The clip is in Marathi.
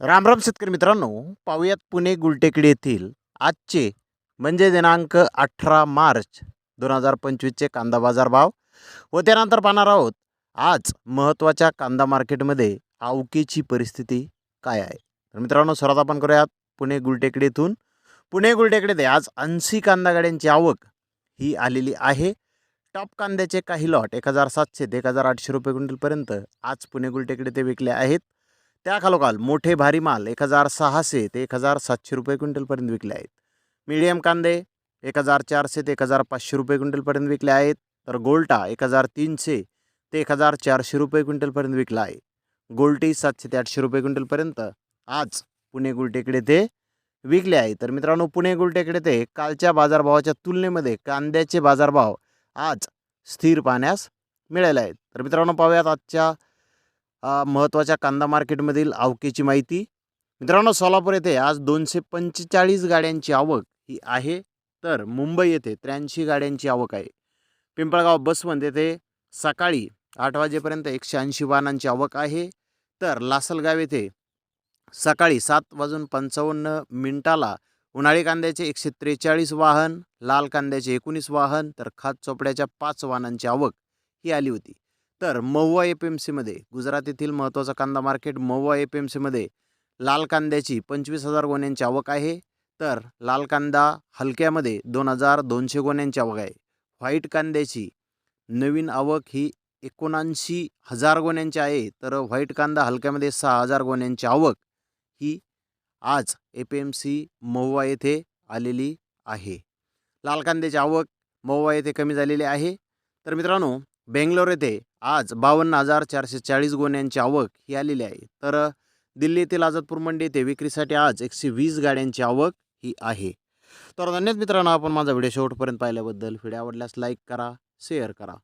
रामराम शेतकरी मित्रांनो पाहूयात पुणे गुलटेकडी येथील आजचे म्हणजे दिनांक अठरा मार्च दोन हजार पंचवीसचे कांदा बाजार भाव व त्यानंतर पाहणार आहोत आज महत्त्वाच्या कांदा मार्केटमध्ये आवकेची परिस्थिती काय आहे? तर मित्रांनो सर्वात आपण करूयात पुणे गुलटेकडीतून पुणे गुलटेकडे आज ऐंशी कांदा गाड्यांची आवक ही आलेली आहे. टॉप कांद्याचे काही लॉट एक हजार सातशे ते एक हजार आठशे रुपये क्विंटलपर्यंत आज पुणे गुलटेकडे ते विकले आहेत. त्या खालोखाल मोठे भारी माल एक हजार सहाशे ते एक हजार सातशे रुपये क्विंटलपर्यंत विकले आहेत. मीडियम कांदे एक हजार चारशे ते एक हजार पाचशे रुपये क्विंटलपर्यंत विकले आहेत. तर गोल्टा एक हजार तीनशे ते एक हजार चारशे रुपये क्विंटलपर्यंत विकला आहे. गोल्टी सातशे ते आठशे रुपये क्विंटलपर्यंत आज पुणे गुलटेकडे ते विकले आहे. तर मित्रांनो पुणे गुलटेकडे ते कालच्या बाजारभावाच्या तुलनेमध्ये कांद्याचे बाजारभाव आज स्थिर पाहण्यास मिळाले आहेत. तर मित्रांनो पाहूयात आजच्या महत्त्वाच्या कांदा मार्केटमधील आवकेची माहिती. मित्रांनो सोलापूर येथे आज दोनशे पंचेचाळीस गाड्यांची आवक ही आहे. तर मुंबई येथे त्र्याऐंशी गाड्यांची आवक आहे. पिंपळगाव बसवंत येथे सकाळी आठ वाजेपर्यंत एकशे ऐंशी वाहनांची आवक आहे. तर लासलगाव येथे सकाळी सात वाजून पंचावन्न मिनिटाला उन्हाळी कांद्याचे एकशे त्रेचाळीस वाहन लाल कांद्याचे एकोणीस वाहन तर खात चोपड्याच्या पाच वाहनांची आवक ही आली होती. तर महुवा एफ एम सीमध्ये गुजरात येथील महत्त्वाचं कांदा मार्केट महुवा एफ एम सीमध्ये लाल कांद्याची पंचवीस हजार गोण्यांची आवक आहे. तर लाल कांदा हलक्यामध्ये दोन हजार दोनशे गोण्यांची आवक आहे. व्हाईट कांद्याची नवीन आवक ही एकोणऐंशी हजार गोण्यांची आहे. तर व्हाईट कांदा हलक्यामध्ये सहा हजार गोण्यांची आवक ही आज एफ एम सी महुवा येथे आलेली आहे. लाल कांद्याची आवक महुवा येथे कमी झालेली आहे. तर मित्रांनो बेंगलोर येथे आज बावन्न हजार चारशे चाळीस गोण्यांची आवक ही आलेली आहे. तर दिल्ली येथील आझादपूर मंडी येथे विक्रीसाठी आज एकशे वीस गाड्यांची आवक ही आहे. तर धन्यवाद मित्रांनो आपण माझा व्हिडिओ शेवटपर्यंत पाहिल्याबद्दल व्हिडिओ आवडल्यास लाईक करा शेअर करा.